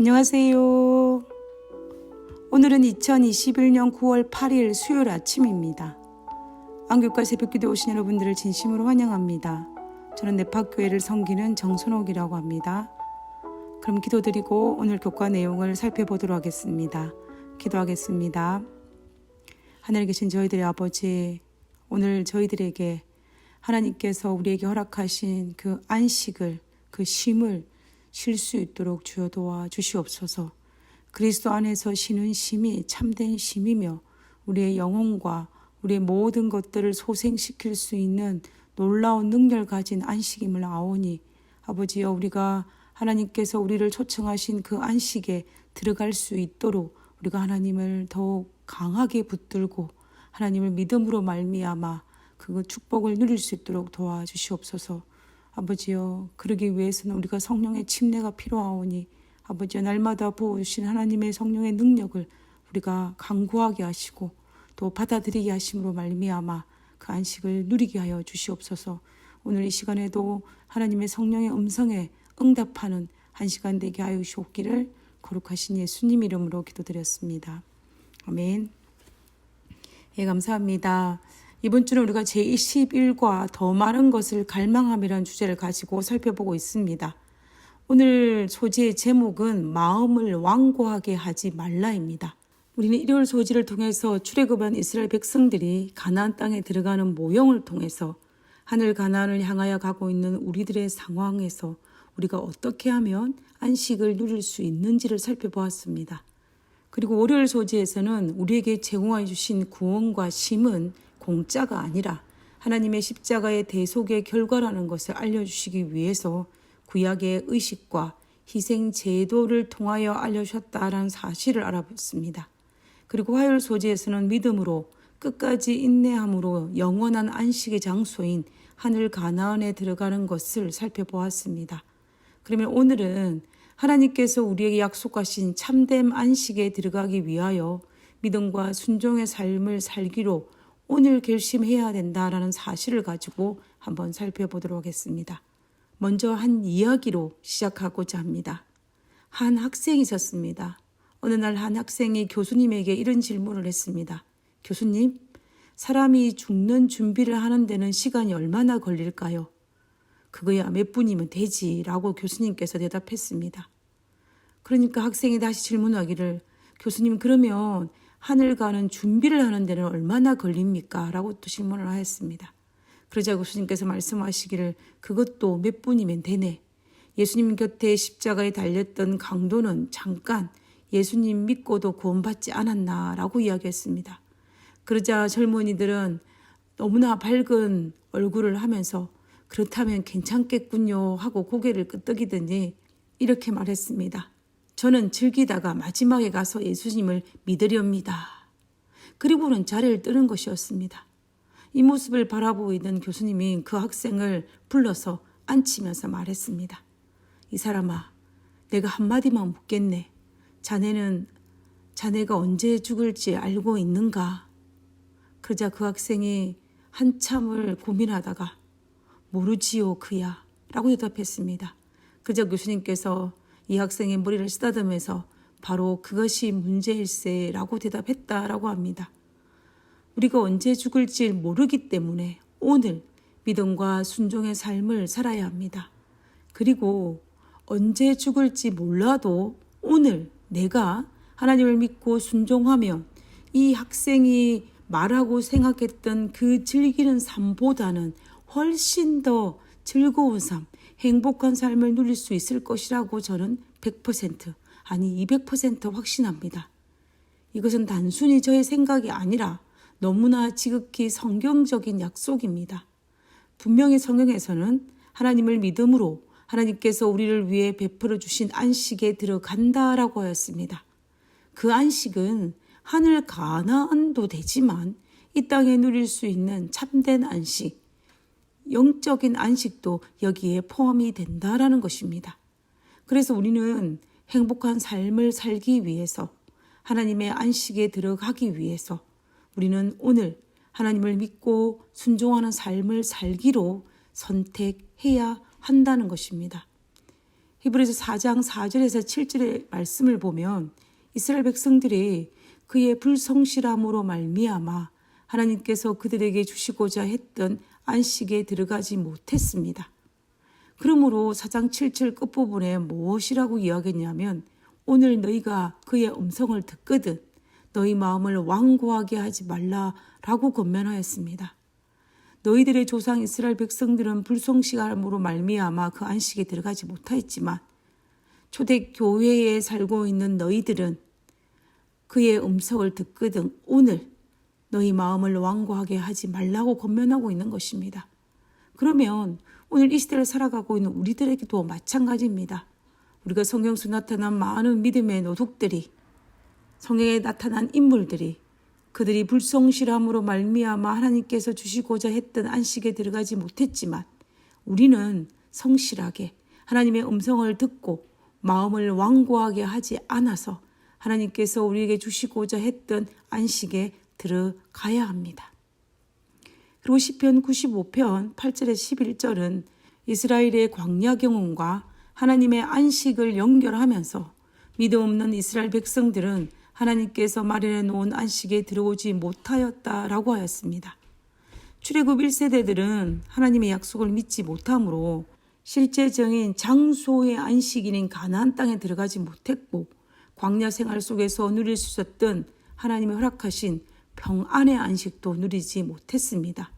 안녕하세요. 오늘은 2021년 9월 8일 수요일 아침입니다. 안교과 새벽기도 오신 여러분들을 진심으로 환영합니다. 저는 내파교회를 섬기는 정선옥이라고 합니다. 그럼 기도드리고 오늘 교과 내용을 살펴보도록 하겠습니다. 기도하겠습니다. 하늘에 계신 저희들의 아버지, 오늘 저희들에게 하나님께서 우리에게 허락하신 그 안식을, 그 쉼을 쉴 수 있도록 주여 도와 주시옵소서. 그리스도 안에서 쉬는 쉼이 참된 쉼이며 우리의 영혼과 우리의 모든 것들을 소생시킬 수 있는 놀라운 능력을 가진 안식임을 아오니 아버지여 우리가 하나님께서 우리를 초청하신 그 안식에 들어갈 수 있도록 우리가 하나님을 더욱 강하게 붙들고 하나님을 믿음으로 말미암아 그 축복을 누릴 수 있도록 도와주시옵소서. 아버지여 그러기 위해서는 우리가 성령의 침례가 필요하오니 아버지여 날마다 부어주신 하나님의 성령의 능력을 우리가 강구하게 하시고 또 받아들이게 하심으로 말미암아 그 안식을 누리게 하여 주시옵소서. 오늘 이 시간에도 하나님의 성령의 음성에 응답하는 한 시간 되게 하여 주옵기를 거룩하신 예수님 이름으로 기도드렸습니다. 아멘. 예, 감사합니다. 이번 주는 우리가 제21과 더 많은 것을 갈망함이라는 주제를 가지고 살펴보고 있습니다. 오늘 소지의 제목은 마음을 완고하게 하지 말라입니다. 우리는 일요일 소지를 통해서 출애굽한 이스라엘 백성들이 가나안 땅에 들어가는 모형을 통해서 하늘 가나안을 향하여 가고 있는 우리들의 상황에서 우리가 어떻게 하면 안식을 누릴 수 있는지를 살펴보았습니다. 그리고 월요일 소지에서는 우리에게 제공해 주신 구원과 심은 공짜가 아니라 하나님의 십자가의 대속의 결과라는 것을 알려주시기 위해서 구약의 의식과 희생 제도를 통하여 알려주셨다라는 사실을 알아봤습니다. 그리고 화요일 소지에서는 믿음으로 끝까지 인내함으로 영원한 안식의 장소인 하늘 가나안에 들어가는 것을 살펴보았습니다. 그러면 오늘은 하나님께서 우리에게 약속하신 참됨 안식에 들어가기 위하여 믿음과 순종의 삶을 살기로 오늘 결심해야 된다라는 사실을 가지고 한번 살펴보도록 하겠습니다. 먼저 한 이야기로 시작하고자 합니다. 한 학생이 있었습니다. 어느 날 한 학생이 교수님에게 이런 질문을 했습니다. 교수님, 사람이 죽는 준비를 하는 데는 시간이 얼마나 걸릴까요? 그거야 몇 분이면 되지 라고 교수님께서 대답했습니다. 그러니까 학생이 다시 질문하기를 교수님 그러면 하늘 가는 준비를 하는 데는 얼마나 걸립니까? 라고 또 질문을 하였습니다. 그러자 교수님께서 말씀하시기를 그것도 몇 분이면 되네. 예수님 곁에 십자가에 달렸던 강도는 잠깐 예수님 믿고도 구원받지 않았나 라고 이야기했습니다. 그러자 젊은이들은 너무나 밝은 얼굴을 하면서 그렇다면 괜찮겠군요 하고 고개를 끄덕이더니 이렇게 말했습니다. 저는 즐기다가 마지막에 가서 예수님을 믿으렵니다. 그리고는 자리를 뜨는 것이었습니다. 이 모습을 바라보고 있는 교수님이 그 학생을 불러서 앉히면서 말했습니다. 이 사람아, 내가 한마디만 묻겠네. 자네는 자네가 언제 죽을지 알고 있는가? 그러자 그 학생이 한참을 고민하다가 모르지요, 그야. 라고 대답했습니다. 그저 교수님께서 이 학생의 머리를 쓰다듬으면서 바로 그것이 문제일세 라고 대답했다라고 합니다. 우리가 언제 죽을지 모르기 때문에 오늘 믿음과 순종의 삶을 살아야 합니다. 그리고 언제 죽을지 몰라도 오늘 내가 하나님을 믿고 순종하면 이 학생이 말하고 생각했던 그 즐기는 삶보다는 훨씬 더 즐거운 삶, 행복한 삶을 누릴 수 있을 것이라고 저는 100% 아니 200% 확신합니다. 이것은 단순히 저의 생각이 아니라 너무나 지극히 성경적인 약속입니다. 분명히 성경에서는 하나님을 믿음으로 하나님께서 우리를 위해 베풀어 주신 안식에 들어간다라고 하였습니다. 그 안식은 하늘 가나안도 되지만 이 땅에 누릴 수 있는 참된 안식, 영적인 안식도 여기에 포함이 된다라는 것입니다. 그래서 우리는 행복한 삶을 살기 위해서 하나님의 안식에 들어가기 위해서 우리는 오늘 하나님을 믿고 순종하는 삶을 살기로 선택해야 한다는 것입니다. 히브리서 4장 4절에서 7절의 말씀을 보면 이스라엘 백성들이 그의 불성실함으로 말미암아 하나님께서 그들에게 주시고자 했던 안식에 들어가지 못했습니다. 그러므로 4장 7절 끝부분에 무엇이라고 이야기했냐면 오늘 너희가 그의 음성을 듣거든 너희 마음을 완고하게 하지 말라라고 권면하였습니다. 너희들의 조상 이스라엘 백성들은 불성실함으로 말미암아 그 안식에 들어가지 못하였지만 초대 교회에 살고 있는 너희들은 그의 음성을 듣거든 오늘 너희 마음을 완고하게 하지 말라고 권면하고 있는 것입니다. 그러면 오늘 이 시대를 살아가고 있는 우리들에게도 마찬가지입니다. 우리가 성경 속 나타난 많은 믿음의 노독들이 성경에 나타난 인물들이 그들이 불성실함으로 말미암아 하나님께서 주시고자 했던 안식에 들어가지 못했지만 우리는 성실하게 하나님의 음성을 듣고 마음을 완고하게 하지 않아서 하나님께서 우리에게 주시고자 했던 안식에 들어가야 합니다. 그리고 시편 95편 8절에 11절은 이스라엘의 광야 경험과 하나님의 안식을 연결하면서 믿음 없는 이스라엘 백성들은 하나님께서 마련해 놓은 안식에 들어오지 못하였다라고 하였습니다. 출애굽 1세대들은 하나님의 약속을 믿지 못하므로 실제적인 장소의 안식인인 가나안 땅에 들어가지 못했고 광야 생활 속에서 누릴 수 있었던 하나님의 허락하신 평안의 안식도 누리지 못했습니다.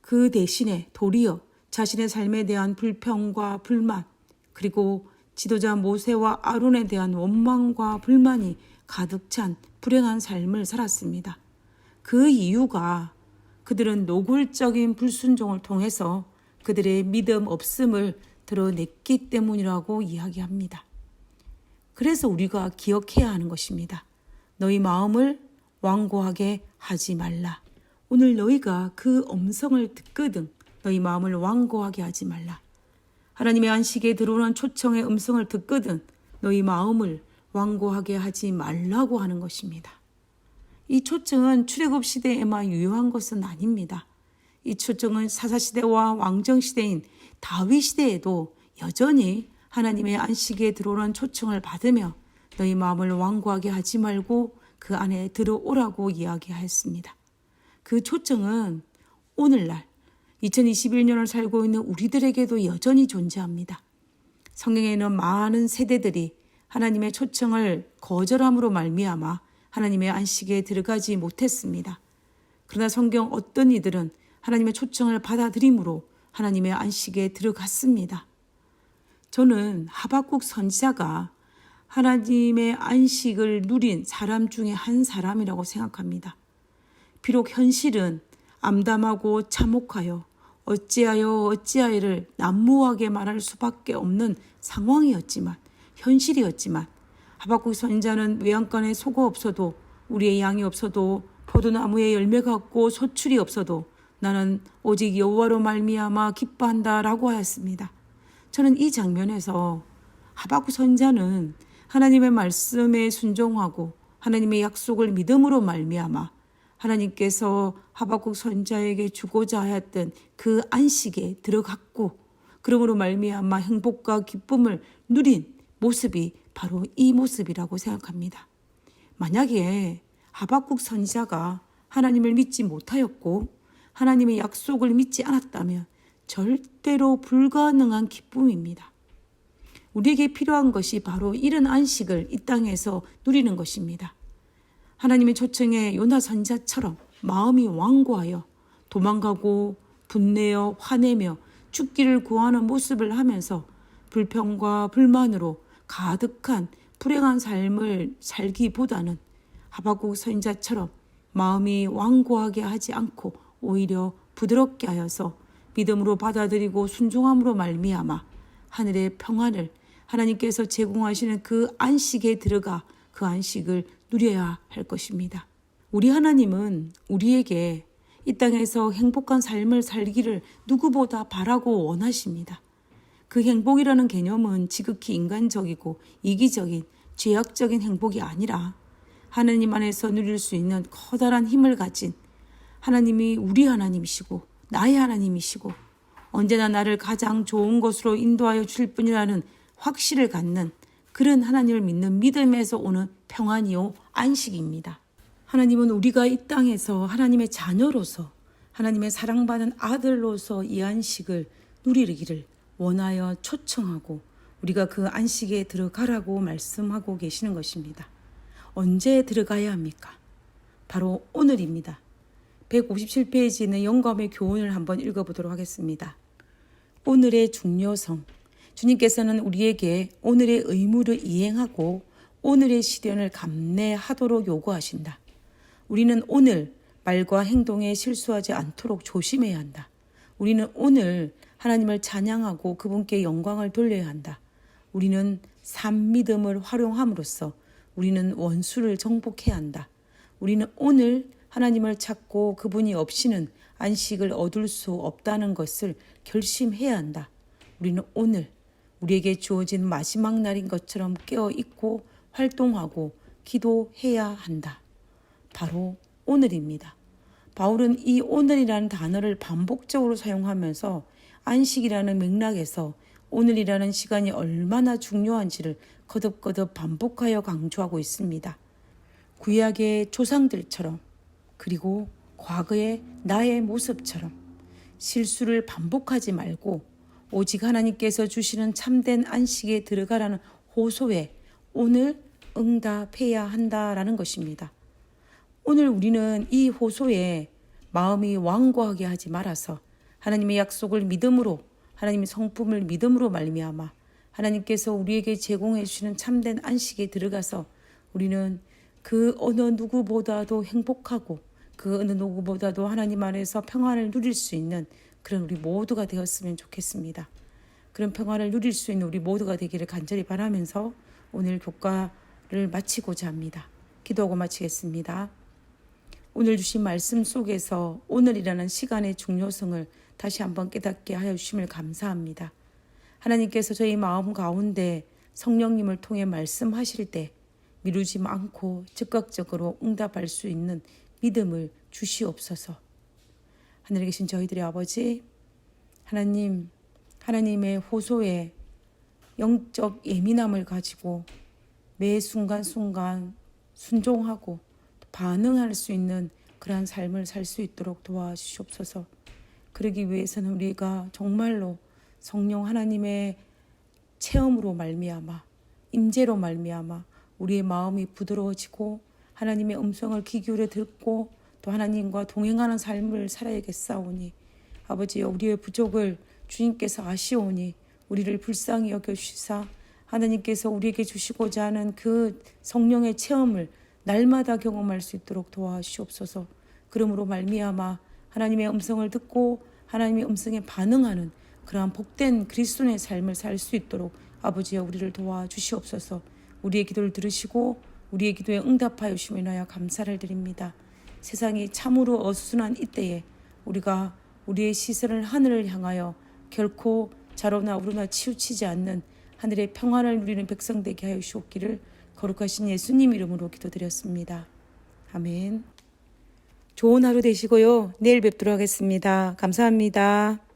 그 대신에 도리어 자신의 삶에 대한 불평과 불만 그리고 지도자 모세와 아론에 대한 원망과 불만이 가득 찬 불행한 삶을 살았습니다. 그 이유가 그들은 노골적인 불순종을 통해서 그들의 믿음 없음을 드러냈기 때문이라고 이야기합니다. 그래서 우리가 기억해야 하는 것입니다. 너희 마음을 완고하게 하지 말라. 오늘 너희가 그 음성을 듣거든 너희 마음을 완고하게 하지 말라. 하나님의 안식에 들어오는 초청의 음성을 듣거든 너희 마음을 완고하게 하지 말라고 하는 것입니다. 이 초청은 출애굽 시대에만 유효한 것은 아닙니다. 이 초청은 사사 시대와 왕정 시대인 다윗 시대에도 여전히 하나님의 안식에 들어오는 초청을 받으며 너희 마음을 완고하게 하지 말고 그 안에 들어오라고 이야기하였습니다. 그 초청은 오늘날 2021년을 살고 있는 우리들에게도 여전히 존재합니다. 성경에는 많은 세대들이 하나님의 초청을 거절함으로 말미암아 하나님의 안식에 들어가지 못했습니다. 그러나 성경 어떤 이들은 하나님의 초청을 받아들임으로 하나님의 안식에 들어갔습니다. 저는 하박국 선지자가 하나님의 안식을 누린 사람 중에 한 사람이라고 생각합니다. 비록 현실은 암담하고 참혹하여 어찌하여 어찌하여를 난무하게 말할 수밖에 없는 상황이었지만 현실이었지만 하박국 선자는 외양간에 소가 없어도 우리의 양이 없어도 포도나무에 열매가 없고 소출이 없어도 나는 오직 여호와로 말미암아 기뻐한다라고 하였습니다. 저는 이 장면에서 하박국 선자는 하나님의 말씀에 순종하고 하나님의 약속을 믿음으로 말미암아 하나님께서 하박국 선자에게 주고자 하였던 그 안식에 들어갔고 그러므로 말미암아 행복과 기쁨을 누린 모습이 바로 이 모습이라고 생각합니다. 만약에 하박국 선지자가 하나님을 믿지 못하였고 하나님의 약속을 믿지 않았다면 절대로 불가능한 기쁨입니다. 우리에게 필요한 것이 바로 이런 안식을 이 땅에서 누리는 것입니다. 하나님의 초청에 요나 선자처럼 마음이 완고하여 도망가고 분내어 화내며 죽기를 구하는 모습을 하면서 불평과 불만으로 가득한 불행한 삶을 살기보다는 하박국 선자처럼 마음이 완고하게 하지 않고 오히려 부드럽게 하여서 믿음으로 받아들이고 순종함으로 말미암아 하늘의 평안을 하나님께서 제공하시는 그 안식에 들어가 그 안식을 누려야 할 것입니다. 우리 하나님은 우리에게 이 땅에서 행복한 삶을 살기를 누구보다 바라고 원하십니다. 그 행복이라는 개념은 지극히 인간적이고 이기적인 죄악적인 행복이 아니라 하나님 안에서 누릴 수 있는 커다란 힘을 가진 하나님이 우리 하나님이시고 나의 하나님이시고 언제나 나를 가장 좋은 것으로 인도하여 줄 뿐이라는 확실을 갖는 그런 하나님을 믿는 믿음에서 오는 평안이요 안식입니다. 하나님은 우리가 이 땅에서 하나님의 자녀로서 하나님의 사랑받은 아들로서 이 안식을 누리기를 원하여 초청하고 우리가 그 안식에 들어가라고 말씀하고 계시는 것입니다. 언제 들어가야 합니까? 바로 오늘입니다. 157페이지는 영감의 교훈을 한번 읽어보도록 하겠습니다. 오늘의 중요성. 주님께서는 우리에게 오늘의 의무를 이행하고 오늘의 시련을 감내하도록 요구하신다. 우리는 오늘 말과 행동에 실수하지 않도록 조심해야 한다. 우리는 오늘 하나님을 찬양하고 그분께 영광을 돌려야 한다. 우리는 삶 믿음을 활용함으로써 우리는 원수를 정복해야 한다. 우리는 오늘 하나님을 찾고 그분이 없이는 안식을 얻을 수 없다는 것을 결심해야 한다. 우리는 오늘 우리에게 주어진 마지막 날인 것처럼 깨어 있고 활동하고 기도해야 한다. 바로 오늘입니다. 바울은 이 오늘이라는 단어를 반복적으로 사용하면서 안식이라는 맥락에서 오늘이라는 시간이 얼마나 중요한지를 거듭거듭 반복하여 강조하고 있습니다. 구약의 조상들처럼 그리고 과거의 나의 모습처럼 실수를 반복하지 말고 오직 하나님께서 주시는 참된 안식에 들어가라는 호소에 오늘 응답해야 한다라는 것입니다. 오늘 우리는 이 호소에 마음이 완고하게 하지 말아서 하나님의 약속을 믿음으로 하나님의 성품을 믿음으로 말미암아 하나님께서 우리에게 제공해 주시는 참된 안식에 들어가서 우리는 그 어느 누구보다도 행복하고 그 어느 누구보다도 하나님 안에서 평안을 누릴 수 있는 그런 우리 모두가 되었으면 좋겠습니다. 그런 평안을 누릴 수 있는 우리 모두가 되기를 간절히 바라면서 오늘 교과를 마치고자 합니다. 기도하고 마치겠습니다. 오늘 주신 말씀 속에서 오늘이라는 시간의 중요성을 다시 한번 깨닫게 하여 주심을 감사합니다. 하나님께서 저희 마음 가운데 성령님을 통해 말씀하실 때 미루지 않고 즉각적으로 응답할 수 있는 믿음을 주시옵소서. 하늘에 계신 저희들의 아버지, 하나님, 하나님의 호소에 영적 예민함을 가지고 매 순간순간 순종하고 반응할 수 있는 그러한 삶을 살 수 있도록 도와주시옵소서. 그러기 위해서는 우리가 정말로 성령 하나님의 체험으로 말미암아 임재로 말미암아 우리의 마음이 부드러워지고 하나님의 음성을 귀 기울여 듣고 또 하나님과 동행하는 삶을 살아야겠사오니 아버지 우리의 부족을 주님께서 아시오니 우리를 불쌍히 여겨 주시사 하나님께서 우리에게 주시고자 하는 그 성령의 체험을 날마다 경험할 수 있도록 도와주시옵소서. 그러므로 말미암아 하나님의 음성을 듣고 하나님의 음성에 반응하는 그러한 복된 그리스도의 삶을 살 수 있도록 아버지여 우리를 도와주시옵소서. 우리의 기도를 들으시고 우리의 기도에 응답하여 주심에 인하여 감사를 드립니다. 세상이 참으로 어수선한 이때에 우리가 우리의 시선을 하늘을 향하여 결코 자로나 우르나 치우치지 않는 하늘의 평안을 누리는 백성 되게 하여 주옵기를 거룩하신 예수님 이름으로 기도드렸습니다. 아멘. 좋은 하루 되시고요. 내일 뵙도록 하겠습니다. 감사합니다.